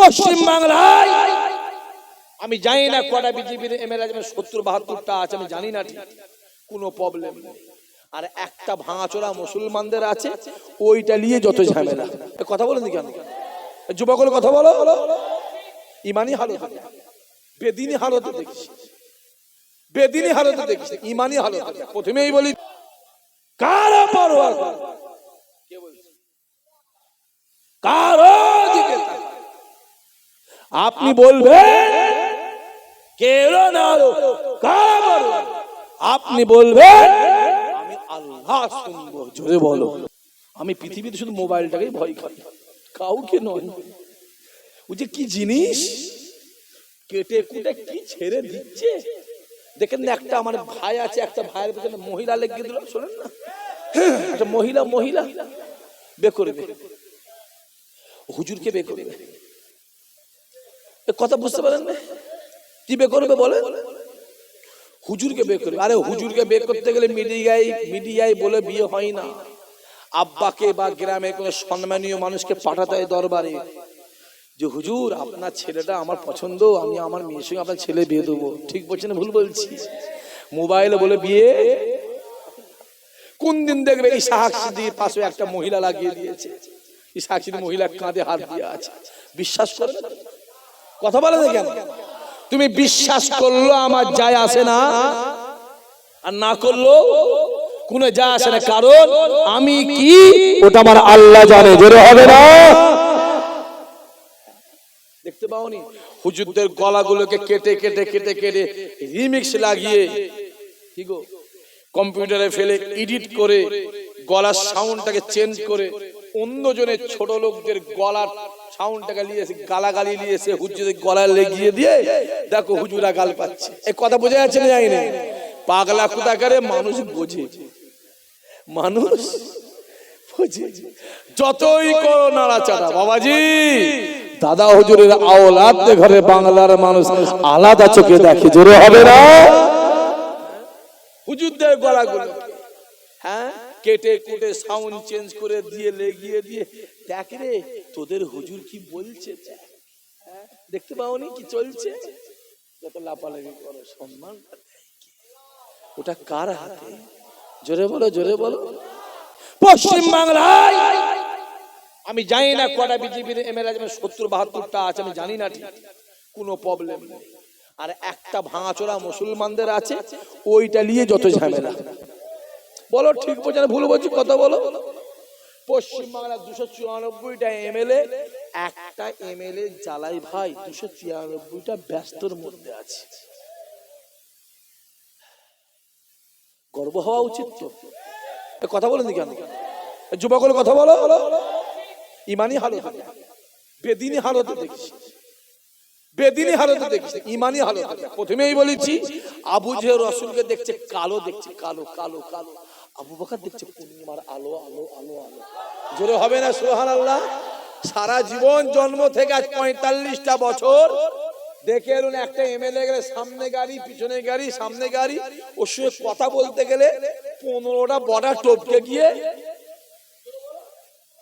পশ্চিম বাংলায়। আমি জানি না কটা বিজেপির এমএলএ সত্তর, বাহাত্তরটা আছে, আমি জানি না ঠিক। কোনো প্রবলেম নেই। আর একটা ভাঙাচোরা মুসলমানদের আছে, ওইটা নিয়ে যত ঝামেলা। কথা বলেন কেন? যুবকর কথা বলো। বলো ইমানি হালত বেদিনী হালতে দেখছি বেদিনী হালতে দেখছি ইমানি হালতে প্রথমেই বলি, কারা পরোয়া করে? কে বলছে? কারও দিকে তাকায়। আপনি বলবেন, কেন না কারা আপনি বলবেন, আমি আল্লাহ শুনব, জোরে বলো। আমি পৃথিবীতে শুধু মোবাইলটাকেই ভয় করি, কাউকে নয়। ও যে কি জিনিস? কেটে কুটে কি ছেড়ে দিচ্ছে? দেখেন না, একটা আমার ভাই আছে, একটা ভাইয়ের পেছনে মহিলা লেগে দিল, শোনেন না। একটা মহিলা মহিলা। বে করবে হুজুরকে বে করে এ কথা বুঝতে পারেন কি বে করবে বলে হুজুরকে বে করবে। আরে হুজুরকে বে করতে গেলে মিডিয়ায় মিডিয়ায় বলে বিয়ে হয় না। আব্বাকে বা গ্রামে কোনো সম্মানীয় মানুষকে পাঠাতে হয় দরবারে। যে, হুজুর, আপনার ছেলেটা আমার পছন্দ, আমি আমার মেয়ের সঙ্গে আপনার ছেলে বিয়ে দেবো। ঠিক বলছেন না? ভুল বলছি। মোবাইলে বলে বিয়ে? কোন দিন দেখবে এই সাহাক্ষিদির পাশে একটা মহিলা লাগিয়ে দিয়েছে। এই সাহাক্ষিদি মহিলা কাঁধে হাত দিয়ে আছে। বিশ্বাস করে না? কথা বলে না কেন তুমি বিশ্বাস করল আমার যায় আসে না? আর না করল কোনো যায় আসে না। কারণ আমি কি? ওটা আমার আল্লাহ জানে জোরে হবে না? দেখতে পাওনি? হুজুরদের গলাগুলোকে কেটে কেটে কেটে কেটে রিমিক্স লাগিয়ে কি গো? কম্পিউটারে ফেলে এডিট করে গলার সাউন্ডটাকে চেঞ্জ করে অন্যজনের ছোট লোকদের গলার সাউন্ডটাকে নিয়ে এসে, গালাগালি নিয়ে এসে হুজুরের গলায় লেগিয়ে দিয়ে দেখো হুজুরা গাল পাচ্ছে। এই কথা বোঝা যাচ্ছে না জানি না। পাগলা কোথাকারে মানুষ বোঝে। মানুষ যতই করো নাড়াচাড়া বাবাজি। দাদা হুজুরের আওলাদ ঘরে বাংলার মানুষ আলাদা চোখে দেখে, জোরে হবে না? হুজুরদের গলাগুলো হ্যাঁ? কেটে কুটে সাউন্ড চেঞ্জ করে দিয়ে, লেগিয়ে দিয়ে দেখ রে, তোদের হুজুর কি বলছে? দেখতে পাওনি কি চলছে? যত লাপালাপি করো, সম্মান ওটা কার হাতে? জোরে বলো জোরে বলো। পশ্চিম বাংলায়, আমি জানি না কটা বিজেপির এমএলএ সত্তর, বাহাত্তরটা আছে, আমি জানি না ঠিক। কোনো প্রবলেম নেই। আর একটা ভাঙাচোরা মুসলমানদের আছে, ওইটা নিয়ে যত ঝামেলা। বলো, ঠিক বলছে ভুল বলছি, কথা বলো। পশ্চিমবাংলার দুশো চুরানব্বইটা এমএলএ, একটা এমএলএ জ্বালাই ভাই দুশো চুরানব্বইটা ব্যস্তর মধ্যে আছে। গর্ব হওয়া উচিত তো। কথা বলেন কেন? যুবকগুলো কথা বলো। বলো ইমানি হালত বেদিনী হালতে দেখছি বেদিনী হালতে দেখছি ইমানি হালতে প্রথমেই বলেছি, আবু যে রসুলকে দেখছে, কালো দেখছে, কালো কালো কালো। আবু বকর দেখছে পূর্ণিমার আলো আলো আলো আলো। জোরে হবে না সোহান আল্লাহ সারা জীবন জন্ম থেকে আজ পঁয়তাল্লিশটা বছর। দেখে এলুন একটা এম এমএলএ গেলে সামনে গাড়ি পিছনে গাড়ি সামনে গাড়ি। ওর সঙ্গে কথা বলতে গেলে পনেরোটা বর্ডার টপকে গিয়ে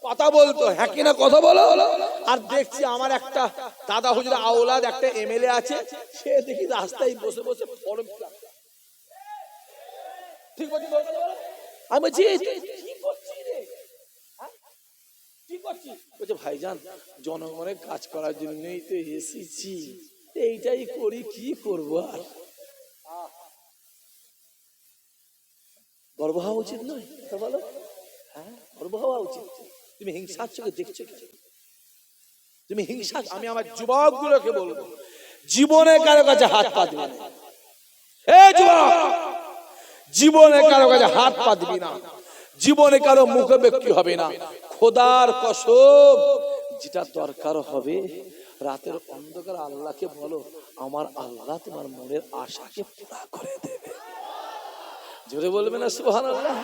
কথা বলতো। হ্যাঁ কিনা কথা বলো? আর দেখছি আমার একটা দাদা হুজুর আওলাদ একটা এম এমএলএ আছে। সে দেখি রাস্তায় বসে বসে ফর্ম। ঠিক বলো। আমি বলছি কি করছিস রে? কি করছিস বলছে, ভাইজান, জনগণের কাজ করার জন্যই তো এসেছি। এইটাই করি, কি করব আর? গর্ব হওয়া উচিত নয়, কথা বলো। হ্যাঁ গর্ব হওয়া উচিত। তুমি হিংসার চোখে দেখছ কি? তুমি হিংসা আমি আমার যুবক গুলোকে বলব, জীবনে কারও কাছে হাত পা দিবে যুবক! জীবনে কারও কাছে হাত পা দিবি না। জীবনে কারও মুখে ব্যক্তি হবে না। খোদার কসম। যেটা দরকার হবে রাতের অন্ধকার আল্লাহকে বলো আমার আল্লাহ তোমার মনের আশাকে পুরা করে দেবে। জোরে বলবে না সুহান আল্লাহ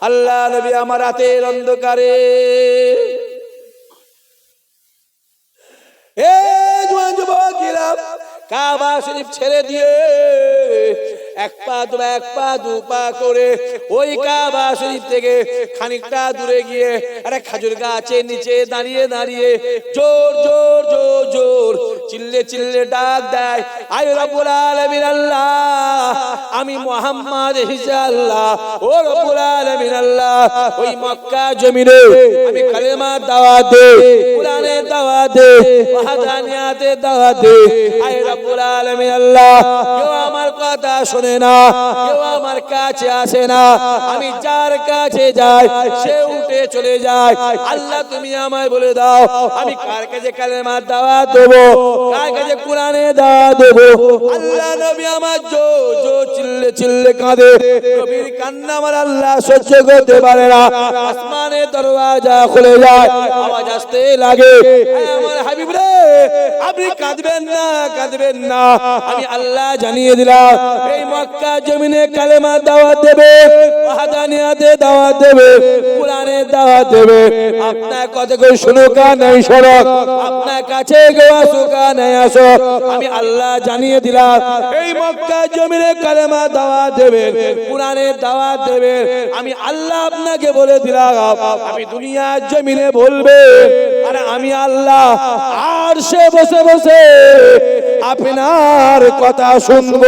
আল্লাহ নবী আমার রাতের অন্ধকারে। এ যুবকেরা কাবা শরীফ ছেড়ে দিয়ে এক পা দু এক পা দু পা করে ওই কাবা শরীফ থেকে খানিকটা দূরে গিয়ে আরে খাজুর গাছের নিচে দাঁড়িয়ে দাঁড়িয়ে জোর জোর জোর জোর চিল্লে চিল্লে ডাক দেয়, আয় রব্বুল আলামিন আল্লাহ, আমি মোহাম্মদ হিসা আল্লাহ, ও রব্বুল আলামিন আল্লাহ, ওই মক্কা জমিনে আমি কালেমা দাওয়াত দে দে দে আল্লাহ, কেউ আমার কথা শোনে না, কেউ আমার কাছে আসে না, আমি যার কাছে যাই, সে উঠে চলে যায়, আল্লাহ তুমি আমায় বলে দাও, আমি কার কাছে কালেমার দাওয়াত দেবো? কার কাছে কোরআনে দেবো। আল্লাহ নবী আমার জো জো চিল্লে চিল্লে কাঁদে। নবীর কান্না আমার আল্লাহ সহ্য করতে পারে না। আসমানে দরওয়াজা খুলে যায়, আওয়াজ আসতে লাগে। আমার হাবিব রে। আপনি কাঁদবেন না কাঁদবেন না। আমি আল্লাহ জানিয়ে দিলাম এই মক্কা জমিনে কালেমা দাওয়াত দেবে ওয়াহদানিয়াতে দাওয়াত দেবে কোরআনে দাওয়াত দেবে। আপনার কথা কই শুনুক নাই শোনো আপনার কাছে কেউ আসুক নাই আসো আমি আল্লাহ জানিয়ে দিলাম এই মক্কা জমিনে কালেমা দাওয়াত দেবে কোরআনে দাওয়াত দেবে। আমি আল্লাহ আপনাকে বলে দিলাম আমি দুনিয়ার জমিনে বলবে আর আমি আল্লাহ আর সে বসে বসে আপনার কথা শুনব।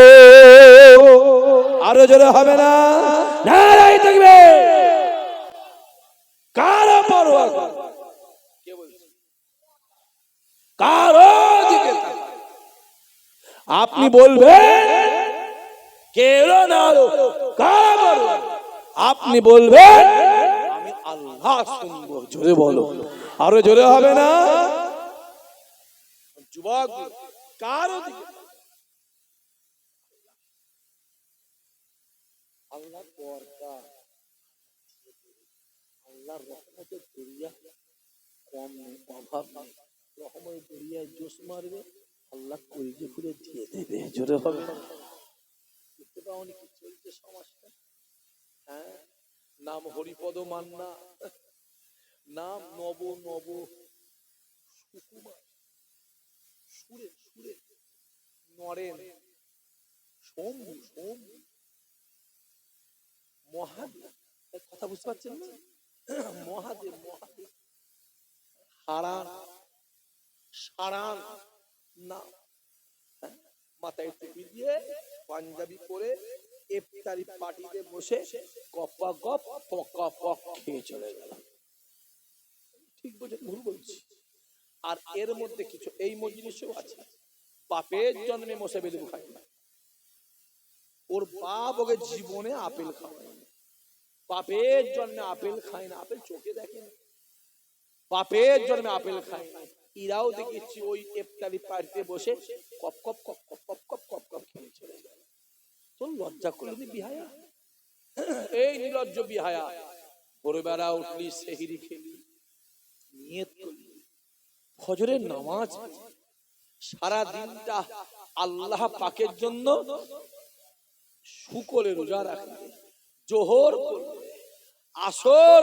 আরও জোরে হবে না? নারাই থাকবে। কারও পরোয়া করে। দিকে আপনি বলবেন, কেউ না কারও। আপনি বলবেন, আমি আল্লাহ শুনব। জোরে বলো। আরও জোরে হবে না? যুবক কারও দিকে আল্লাহ দরিয়া কম নেই, অভাব নেই। দরিয়ায় জোশ মারবে, আল্লাহ কলজে খুলে দিয়ে দেবে, জোরে হবে? দেখতে পাওনি কি চলছে সমাজটা? হ্যাঁ? নাম হরিপদ মান্না, নাম নব নব সুকুমার। সুরে সুরে। নরেন সোম সোম মহাদেব। কথা বুঝতে পারছেন না? মহাদেব মহাদেব। হারান সারান না। হ্যাঁ, মাথায় টুপি দিয়ে পাঞ্জাবি পরে ইফতারি পার্টিতে বসে গপ্পা গপ পকা পক খেয়ে চলে গেল ঠিক বলছেন ভুল বলছি। আর এর মধ্যে কিছু, এই মজলিসেও আছে। বাপের জন্মে মোসাবে লেবু খায় না। ওর বাপ ওকে জীবনে আপেল খাওয়ায় না। বাপের জন্মে আপেল খায় না, আপেল চোখে দেখে না। বাপের জন্মে আপেল খায় না। ইরাও দেখেছি ওই ইফতারি পার্টিতে বসে কপ কপ কপ কপ কপ কপ কপ কপ খেয়ে চলে গেল তোর লজ্জা করলি বিহায়া? এই নির্লজ্জ বিহায়া। ভোরবেলা উঠলি, সেহিরি খেলি। নিয়ত করলি। ফজরের নামাজ। সারা দিনটা আল্লাহ পাকের জন্য শুকলে রোজা রাখলে জোহর আসর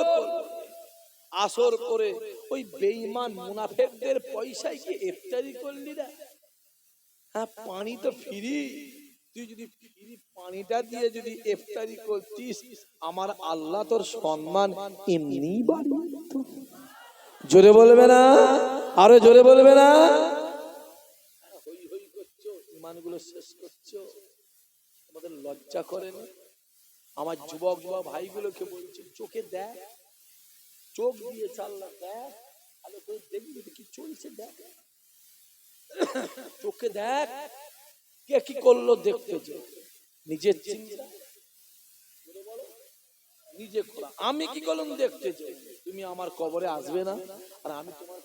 আসর করে ওই বেঈমান মুনাফেকদের পয়সায় কি ইফতারি করলি না হ্যাঁ পানি তো ফ্রি তুই যদি ফ্রি পানিটা দিয়ে যদি ইফতারি করতিস, আমার আল্লাহ তোর সম্মান এমনি বাড়িয়ে। জোরে বলবে না আরও জোরে বলবে না? ইমানগুলো শেষ করছ? আমাদের লজ্জা করে না? আমার যুবক যুবক ভাইগুলোকে বলছে, চোখে দেখ, চোখ দিয়ে চাল্লা দেখ, ভালো দেখবি কি চলছে, দেখ। চোখে দেখ, কে কি করল দেখতে যে। নিজের চিন্তা। নিজে খোলা। আমি কি করলাম দেখতে চাই তুমি আমার কবরে আসবে না? আর আমি তোমার।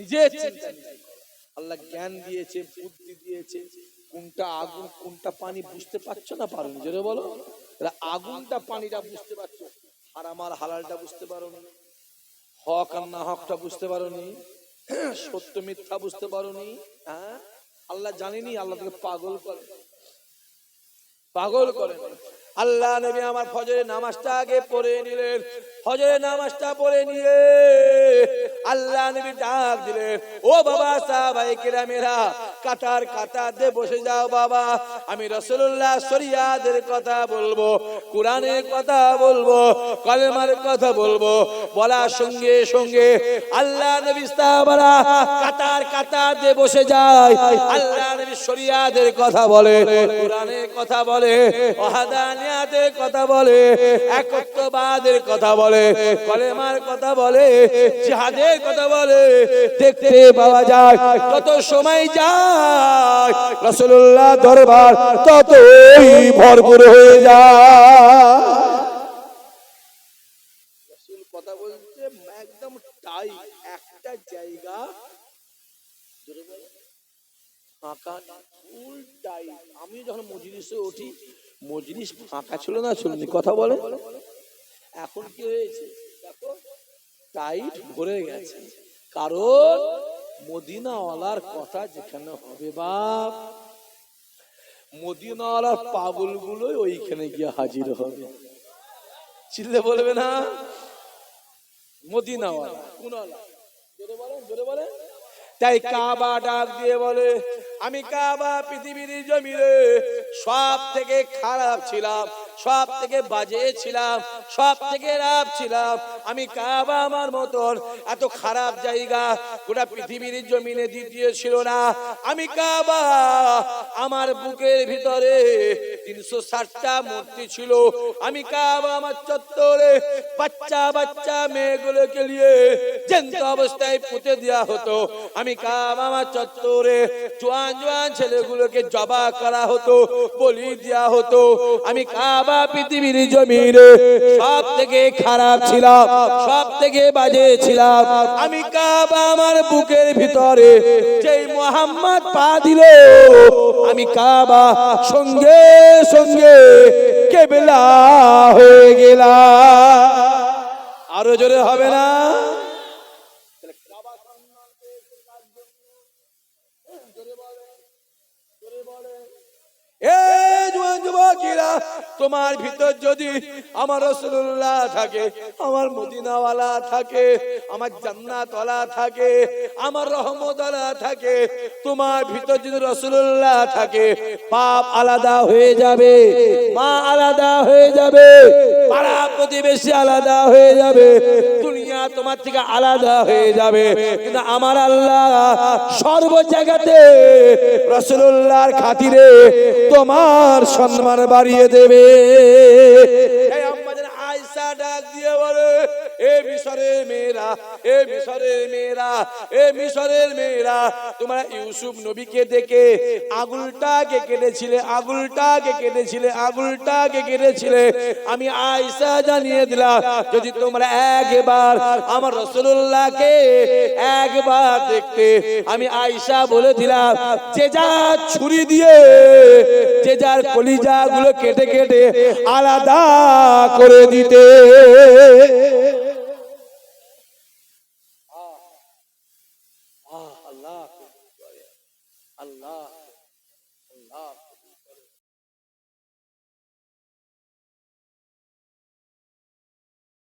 নিজের আল্লাহ জ্ঞান দিয়েছে, বুদ্ধি দিয়েছে। কোনটা আগুন, কোনটা পানি বুঝতে পারছ না পারো জোরে বলো। আগুনটা, পানিটা বুঝতে পারছ। আর হালালটা বুঝতে পারো নি হক আর না হকটা বুঝতে পারো নি সত্য মিথ্যা বুঝতে পারো নি হ্যাঁ? আল্লাহ জানেনি, আল্লাহ তোকে পাগল করে। পাগল করে। আল্লাহ নবী আমার ফজরের নামাজটা আগে পড়ে নিলেন। ফজরের নামাজটা পড়ে নিয়ে আল্লাহ নবী ডাক দিলে ও বাবা সাহাবাই কেরামেরা কাতার কাতার দিয়ে বসে যাও বাবা। আমি রসুল্লাহ শরিয়াদের কথা বলব, কোরআনের কথা বলব, কলেমার কথা বলব। বলার সঙ্গে সঙ্গে আল্লাহ নবী কাতার কাতার দিয়ে বসে যায়। আল্লাহ নবী শরিয়াদের কথা বলে, কোরআনের কথা বলে, ওয়াহাদানিয়াতের কথা বলে, একত্ববাদের কথা বলে, কলেমার কথা বলে, জিহাদের কথা বলে। দেখতে পাওয়া যায় তত সময় যায় রসুল্লাহ দরবার ততই ভরপুর হয়ে জায়গা। ফাঁকা ছিল না কথা বলে। এখন কি হয়েছে? দেখো, টাইট ভরে গেছে। কারণ মদিনাওয়ালার কথা যেখানে হবে বাপ মদিনাওয়ালার পাগল গুলোই ওইখানে গিয়ে হাজির হবে। চিল্লে বলবে না? তাই কাবা ডাক দিয়ে বলে, আমি কাবা পৃথিবীর জমিরে সব থেকে খারাপ ছিলাম সব থেকে বাজে ছিলাম সব থেকে রাব ছিলাম আমি কাবা আমার মতন। এত খারাপ জায়গা, গোটা পৃথিবীর জমিনে দ্বিতীয় ছিল না। আমি কাবা, আমার বুকের ভিতরে তিনশো ষাটটা মূর্তি ছিল। আমি কাবা আমার চত্বরে বাচ্চা বাচ্চা মেয়েগুলোকে নিয়ে জেন্ত অবস্থায় পুঁতে দেওয়া হতো। আমি কাবা আমার চত্বরে জোয়ান জোয়ান ছেলেগুলোকে জবা করা হতো, বলি দেওয়া হতো। আমি কাবা পৃথিবীর জমিরে সব থেকে খারাপ ছিলাম। সব থেকে বাজে ছিলাম। আমি কাবা আমার বুকের ভিতরে, যেই মোহাম্মদ পা দিল, আমি কাবা সঙ্গে সঙ্গে কেবলা হয়ে গেলাম। আরও জোরে হবে না? এ যুবকেরা, তোমার ভিতর যদি আমার রসুল্লাহ থাকে, আমার মদিনাওয়ালা থাকে, আমার জান্নাতওয়ালা থাকে, আমার রহমতওয়ালা থাকে, তোমার ভিতর যদি রসুল্লাহ থাকে, পাপ আলাদা হয়ে যাবে, মা আলাদা হয়ে যাবে, পাড়া প্রতিবেশী আলাদা হয়ে যাবে, দুনিয়া তোমার থেকে আলাদা হয়ে যাবে। কিন্তু আমার আল্লাহ সর্ব জায়গাতে রসুল্লাহর খাতিরে তোমার সম্মান বাড়িয়ে দেবে। দিয়ে বলে, এ মেয়েরা এ মেয়েরা এ মেয়েরা, তোমরা ইউসুফ নবীকে দেখে আগুলটাকে আমি আয়সা জানিয়ে দিলাম, যদি তোমরা একবার আমার রসুল্লাহকে একবার দেখতে, আমি আয়সা বলে দিলাম, যে যা ছুরি দিয়ে যে যার কলিজা গুলো কেটে কেটে আলাদা করে দিতে।